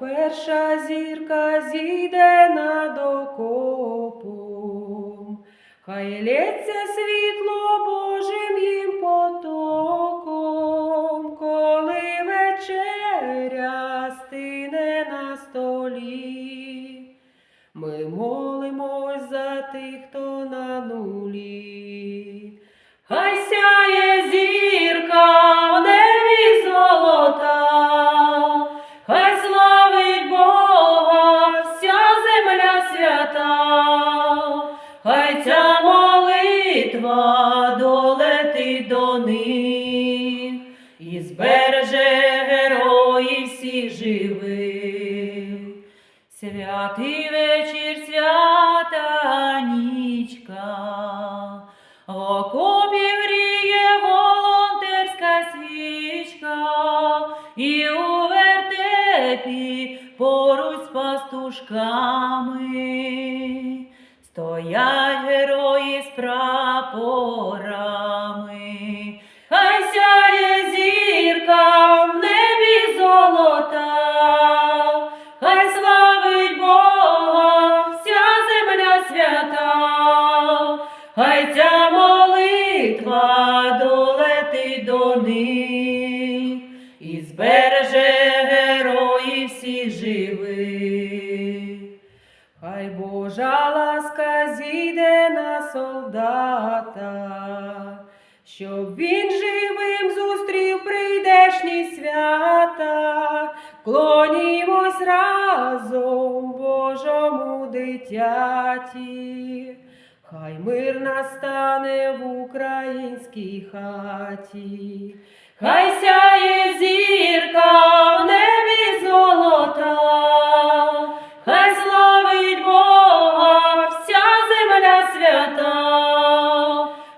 перша зірка зійде над окопом, хай лється світло Божим їм потоком, коли вечеря стине на столі. Ми молимось за тих, хто на нулі. Хай молитва долетить до них і збереже героїв всіх живих. Святий вечір, свята нічка, в окопі гріє волонтерська свічка, і у вертепі поруч з пастушками стоять герої з прапорами. Хай сяє зірка в небі золота, хай славить Бога вся земля свята, хай ця молитва долетить до них і збереже героїв всіх живих. Хай Божа ласка зійде на солдата, щоб він живим зустрів прийдешні свята, клонімось разом Божому дитяті, хай мир настане в українській хаті, хай сяє зірка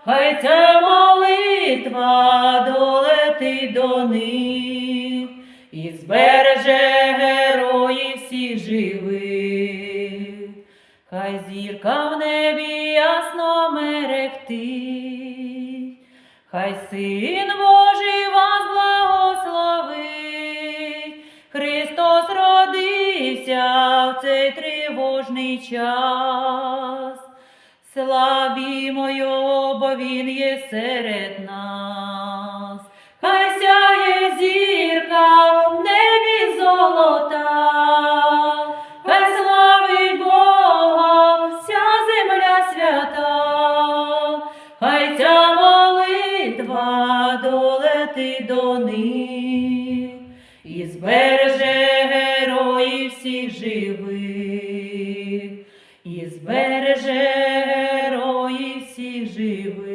хай ця молитва долетить до них і збереже героїв всіх живих, хай зірка в небі ясно мерехтить, хай син Божий вас благословить, Христос родився в цей тривожний час. Славімо Його, він є серед нас, хай сяє зірка в небі золота, хай славить Бога, вся земля свята, хай ця молитва долетить до них і збереже героїв всіх живих, і збереже живы